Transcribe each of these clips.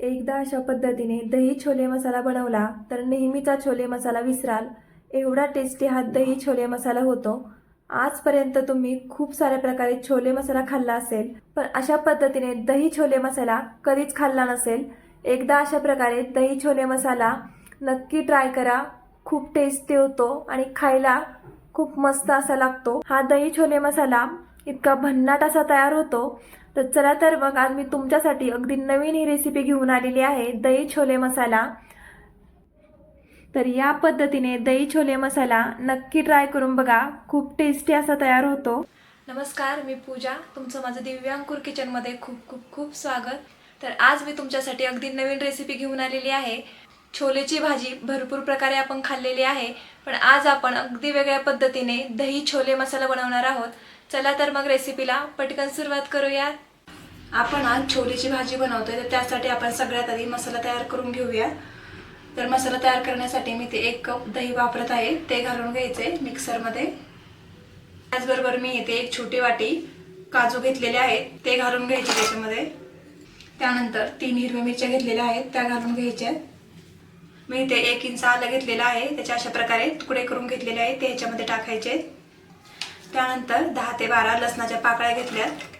एकदा अशा पद्धतीने दही छोले मसाला बनवला तर नेहमीचा छोले मसाला विसराल. एवढा टेस्टी हा दही छोले मसाला होतो. आजपर्यंत तुम्ही खूप साऱ्या प्रकारे छोले मसाला खाल्ला असेल पण अशा पद्धतीने दही छोले मसाला कधीच खाल्ला नसेल. एकदा अशा प्रकारे दही छोले मसाला नक्की ट्राय करा. खूप टेस्टी होतो आणि खायला खूप मस्त असा लागतो. हा दही छोले मसाला इतका भन्नाट असा तयार होतो तर चला तर मग आज मी तुमच्यासाठी अगदी नवीन ही रेसिपी घेऊन आलेली आहे दही छोले मसाला. तर या पद्धतीने दही छोले मसाला नक्की ट्राय करून बघा खूप टेस्टी असा तयार होतो. नमस्कार मी पूजा. तुमचं माझं दिव्यांकुर किचनमध्ये खूप खूप खूप स्वागत. तर आज मी तुमच्यासाठी अगदी नवीन रेसिपी घेऊन आलेली आहे. छोलेची भाजी भरपूर प्रकारे आपण खाल्लेली आहे पण आज आपण अगदी वेगळ्या पद्धतीने दही छोले मसाला बनवणार आहोत. चला तर मग रेसिपीला पटकन सुरुवात करूयात. आपण आज छोलीची भाजी बनवतोय तर त्यासाठी आपण सगळ्यात आधी मसाला तयार करून घेऊया. तर मसाला तयार करण्यासाठी मी ते एक कप दही वापरत आहे ते घालून घ्यायचे मिक्सरमध्ये. त्याचबरोबर मी इथे एक छोटी वाटी काजू घेतलेले आहेत ते घालून घ्यायचे त्याच्यामध्ये. त्यानंतर तीन हिरव्या मिरच्या घेतलेल्या आहेत त्या घालून घ्यायच्या. मी इथे एक इंच आलं घेतलेलं आहे त्याच्या अशा प्रकारे तुकडे करून घेतलेले आहेत ते ह्याच्यामध्ये टाकायचे. त्यानंतर दहा ते बारा लसणाच्या पाकळ्या घेतल्यात.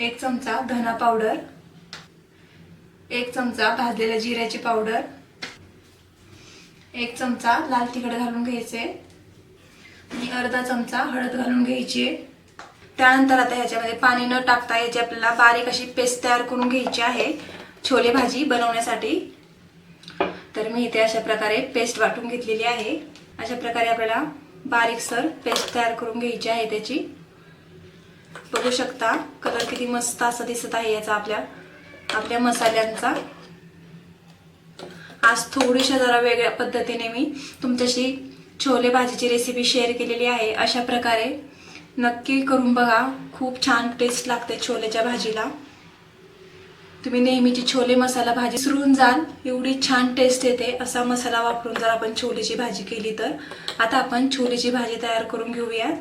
एक चमचा धना पावडर एक चमचा भाजलेल्या जिऱ्याची पावडर एक चमचा लाल तिखट घालून घ्यायचे आणि अर्धा चमचा हळद घालून घ्यायची. त्यानंतर आता ह्याच्यामध्ये पाणी न टाकता याची आपल्याला बारीक अशी पेस्ट तयार करून घ्यायची आहे छोले भाजी बनवण्यासाठी. तर मी इथे अशा प्रकारे पेस्ट वाटून घेतलेली आहे. अशा प्रकारे आपल्याला बारीकसर पेस्ट तयार करून घ्यायची आहे त्याची. बघू शकता कलर किती मस्त असा दिसत आहे याचा आपल्या आपल्या मसाल्यांचा. आज थोडीशा जरा वेगळ्या पद्धतीने मी तुमच्याशी छोले भाजीची रेसिपी शेअर केलेली आहे. अशा प्रकारे नक्की करून बघा. खूप छान टेस्ट लागते छोलेच्या भाजीला. तुम्ही नेहमीची छोले मसाला भाजी सुरून जाल एवढी छान टेस्ट येते. असा मसाला वापरून जर आपण छोलेची भाजी केली तर. आता आपण छोलेची भाजी तयार करून घेऊयात.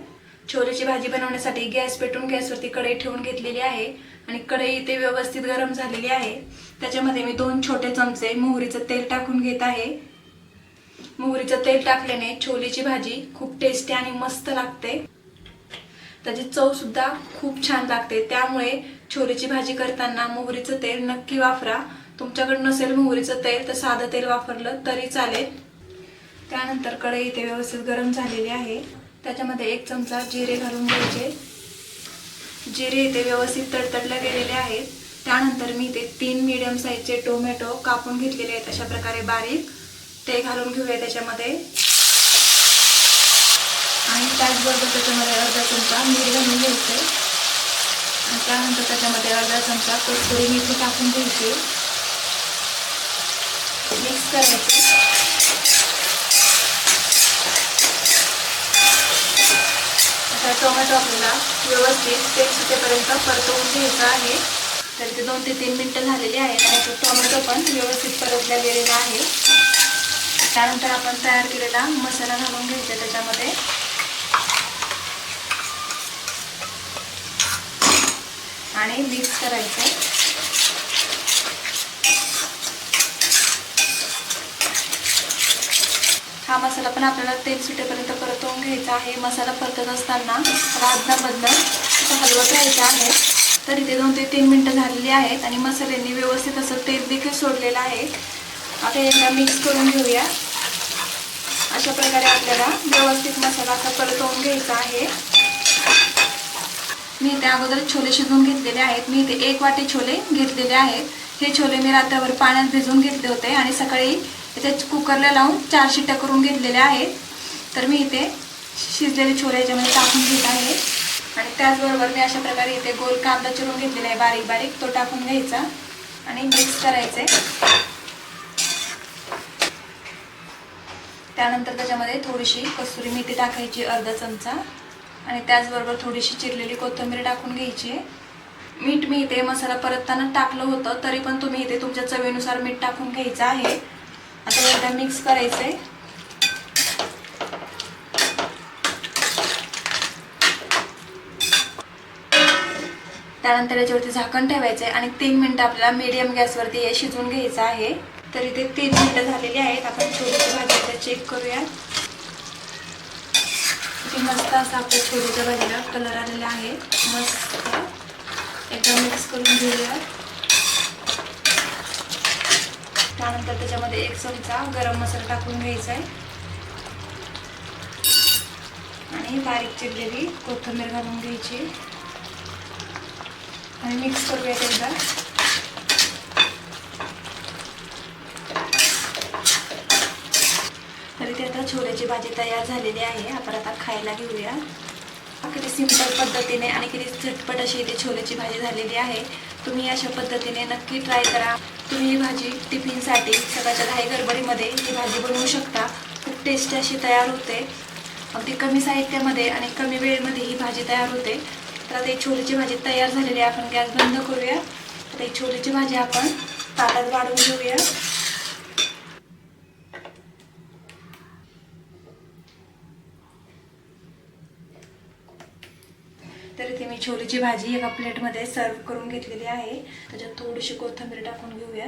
छोलेची भाजी बनवण्यासाठी गॅस पेटून गॅसवरती कढई ठेवून घेतलेली आहे आणि कढई इथे व्यवस्थित गरम झालेली आहे. त्याच्यामध्ये मी दोन छोटे चमचे मोहरीचं तेल टाकून घेत आहे. मोहरीचं तेल टाकल्याने छोलेची भाजी खूप टेस्टी आणि मस्त लागते. त्याची चवसुद्धा खूप छान लागते. त्यामुळे छोलेची भाजी करताना मोहरीचं तेल नक्की वापरा. तुमच्याकडे नसेल मोहरीचं तेल तर साधं तेल वापरलं तरी चालेल. त्यानंतर कढई इथे व्यवस्थित गरम झालेली आहे. त्याच्यामध्ये एक चमचा जिरे घालून घ्यायचे. जिरे इथे व्यवस्थित तडतडले गेलेले आहेत. त्यानंतर मी इथे तीन मीडियम साईजचे टोमॅटो कापून घेतलेले आहेत. अशा प्रकारे बारीक ते घालून घेऊया त्याच्यामध्ये. आणि त्याचबरोबर त्याच्यामध्ये अर्धा चमचा मीठ घालून घ्यायचे. आणि त्यानंतर त्याच्यामध्ये अर्धा चमचा कस्तुरी मेथी टाकून घ्यायची. मिक्स करायचं. आता टोमॅटो आपल्याला व्यवस्थित तेल सुटेपर्यंत परतवून घ्यायचं आहे. तर ते दोन ते तीन मिनटं झालेली आहेत आणि तो टोमॅटो पण व्यवस्थित परतला गेलेला आहे. त्यानंतर आपण तयार केलेला मसाला घालून घ्यायचा त्याच्यामध्ये. आणि मिक्स करायचं हा मसाला पण आपल्याला तेल सुटेपर्यंत परतवून घ्यायचा आहे. मसाला परतत असताना राजनाबद्दल हलवत राहायचा आहे. तर इथे दोन ते तीन मिनटं झालेली आहेत आणि मसाल्यांनी व्यवस्थित असं तेल देखील सोडलेलं आहे. आता एकदा मिक्स करून घेऊया. अशा प्रकारे आपल्याला व्यवस्थित मसाला असा परतवून घ्यायचा आहे. मी इथे अगोदर छोले शिजवून घेतलेले आहेत. मी इथे एक वाटी छोले घेतलेले आहेत. हे छोले मी रात्रभर पाण्यात भिजवून घेतले होते आणि सकाळी त्याच्यात कुकरला लावून चार शिट्ट्या करून घेतलेल्या आहेत. तर मी इथे शिजलेले छोले याच्यामध्ये टाकून घेत आहे. आणि त्याचबरोबर मी अशा प्रकारे इथे गोल कांदा चिरून घेतलेला आहे बारीक बारीक तो टाकून घ्यायचा आणि मिक्स करायचे. त्यानंतर त्याच्यामध्ये थोडीशी कसुरी मेथी टाकायची अर्धा चमचा. आणि त्याचबरोबर थोडीशी चिरलेली कोथिंबीर टाकून घ्यायची. मीठ मी इथे मसाला परतताना टाकलं होतं तरी पण तुम्ही इथे तुमच्या चवीनुसार मीठ टाकून घ्यायचं आहे. आता एकदा मिक्स करायचं आहे त्यानंतर याच्यावरती झाकण ठेवायचं आहे आणि तीन मिनटं आपल्याला मीडियम गॅसवरती हे शिजवून घ्यायचं आहे. तर इथे तीन मिनटं झालेली आहेत. आपण छोटीच्या भाजी चेक करूया मस्त असं आपल्या छोटीच्या भाजीला कलर आलेला आहे. मस्त. एकदा मिक्स करून घेऊया त्यानंतर त्याच्यामध्ये एक चमचा गरम मसाला टाकून घ्यायचा आहे. आणि बारीक चिरलेली कोथिंबीर घालून घ्यायची. आणि मिक्स करूया एकदा. तरी ते आता छोल्याची भाजी तयार झालेली आहे. आपण आता खायला घेऊया. किती सिंपल पद्धतीने आणि किती झटपट अशी इथे छोल्याची भाजी झालेली आहे. तुम्ही अशा पद्धतीने नक्की ट्राय करा. तुम्ही ही भाजी टिफिनसाठी सकाळच्या घाई गडबडीमध्ये ही भाजी बनवू शकता. खूप टेस्टी अशी तयार होते. अगदी कमी साहित्यामध्ये आणि कमी वेळेमध्ये ही भाजी तयार होते. तर आता ही छोलेची भाजी तयार झालेली आहे. आपण गॅस बंद करूया. तर ही छोलेची भाजी आपण ताटात वाढवून घेऊया. तर इथे मी छोलीची भाजी एका प्लेटमध्ये सर्व करून घेतलेली आहे. त्याच्यात थोडीशी कोथिंबीर टाकून घेऊया.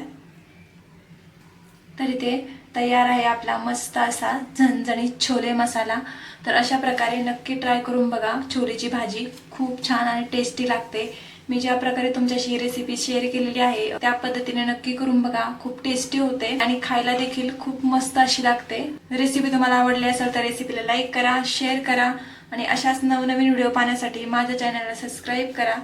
तर इथे तयार आहे आपला मस्त असा झणझणीत छोले मसाला. तर अशा प्रकारे नक्की ट्राय करून बघा. छोलेची भाजी खूप छान आणि टेस्टी लागते. मी ज्या प्रकारे तुमच्याशी रेसिपी शेअर केलेली आहे त्या पद्धतीने नक्की करून बघा. खूप टेस्टी होते आणि खायला देखील खूप मस्त अशी लागते. रेसिपी तुम्हाला आवडली असेल तर रेसिपीला लाईक करा शेअर करा. आणि अशाच नवनवीन व्हिडिओ पाहण्यासाठी माझ्या चॅनलला सबस्क्राईब करा.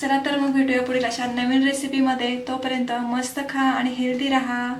चला तर मग भेटूया पुढील अशा नवीन रेसिपीमध्ये तोपर्यंत मस्त खा आणि हेल्दी राहा.